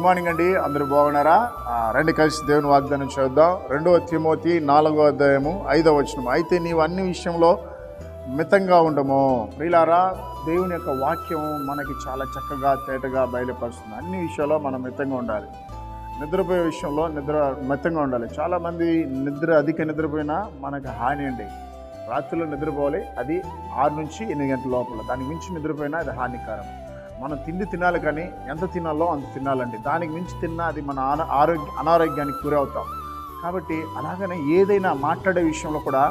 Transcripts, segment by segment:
Good morning అండి. అందరూ బాగున్నారా? రెండు రండి కలిసి దేవుని వాగ్దానం చూద్దాం. రెండవ తిమోతి నాలుగో అధ్యాయము ఐదవ వచనం. అయితే నీవు అన్ని విషయంలో మితంగా ఉండము. ప్రియులారా దేవుని యొక్క వాక్యం మనకి చాలా చక్కగా తేటగా బయలుపరుస్తుంది. అన్ని విషయాల్లో మనం మితంగా ఉండాలి. నిద్రపోయే విషయంలో నిద్ర మితంగా ఉండాలి. చాలామంది నిద్ర అధిక నిద్రపోయినా మనకు హాని అండి. రాత్రిలో నిద్రపోవాలి. అది ఆరు నుంచి ఎనిమిది గంటల లోపల. దానికి మించి నిద్రపోయినా అది హానికరం. మనం తిండి తినాలి కానీ ఎంత తినాలో అంత తినాలండి. దానికి మించి తిన్నా అది మన ఆన ఆరోగ్య అనారోగ్యానికి గురవుతాం కాబట్టి అలాగనే ఏదైనా మాట్లాడే విషయంలో కూడా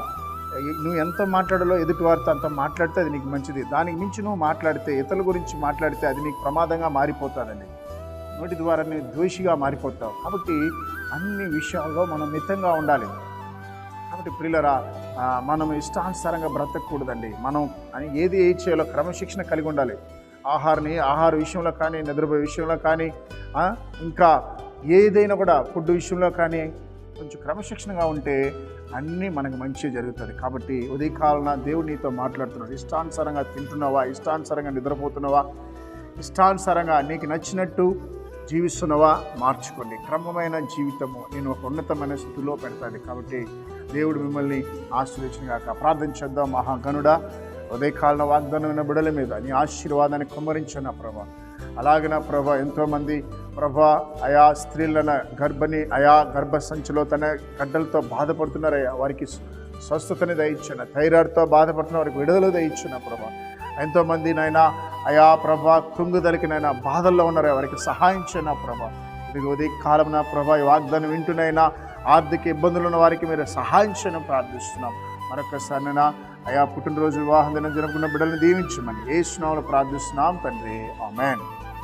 నువ్వు ఎంత మాట్లాడాలో ఎదుటివారితో అంత మాట్లాడితే అది నీకు మంచిది. దానికి మించి నువ్వు మాట్లాడితే ఇతరుల గురించి మాట్లాడితే అది నీకు ప్రమాదంగా మారిపోతానండి నోటి ద్వారా నీ ద్వేషిగా మారిపోతావు. కాబట్టి అన్ని విషయాల్లో మనం మితంగా ఉండాలి. కాబట్టి ప్రియులరా మనం ఇష్టానుసారంగా బ్రతకూడదండి మనం ఏది ఏది చేయాలో క్రమశిక్షణ కలిగి ఉండాలి. ఆహారాన్ని ఆహార విషయంలో కానీ నిద్రపోయే విషయంలో కానీ ఇంకా ఏదైనా కూడా ఫుడ్ విషయంలో కానీ కొంచెం క్రమశిక్షణగా ఉంటే అన్నీ మనకు మంచి జరుగుతుంది. కాబట్టి ఉదయకాలన దేవుడు నీతో మాట్లాడుతున్నాడు. ఇష్టానుసారంగా తింటున్నావా? ఇష్టానుసారంగా నిద్రపోతున్నావా? ఇష్టానుసారంగా నీకు నచ్చినట్టు జీవిస్తున్నవా? మార్చుకోండి. క్రమమైన జీవితము నేను ఒక ఉన్నతమైన స్థితిలో పెడతాను. కాబట్టి దేవుడు మిమ్మల్ని ఆశ్రయించగాక ప్రార్థన చేద్దాం. మహాగనుడా ఉదయకాలం వాగ్దానమైన బిడల మీద నీ ఆశీర్వాదాన్ని కుమ్మరించిన ప్రభా. అలాగే నా ప్రభా ఎంతోమంది ప్రభా ఆయా స్త్రీలన గర్భని ఆయా గర్భ సంచిలో తన గడ్డలతో బాధపడుతున్నారయ్యా వారికి స్వస్థతని దయించిన థైరాయిడ్తో బాధపడుతున్న వారికి విడుదల దయించిన ప్రభా. ఎంతోమంది నైనా అయా ప్రభా కృంగుదలకి నైనా బాధల్లో ఉన్నారో వారికి సహాయం చేయన ప్రభా. ఇది ఉదయ కాలం నా ప్రభా ఈ వాగ్దానం వింటూనైనా ఆర్థిక ఇబ్బందులు ఉన్న వారికి మీరు సహాయం చేయడం ప్రార్థిస్తున్నాం. మరొకసారి నైనా అయా పుట్టినరోజు వివాహం దినం జరుపుకున్న బిడ్డలను దీవించమని ఏ స్నావులు ప్రార్థిస్తున్నాం తండ్రి. ఆమెన్.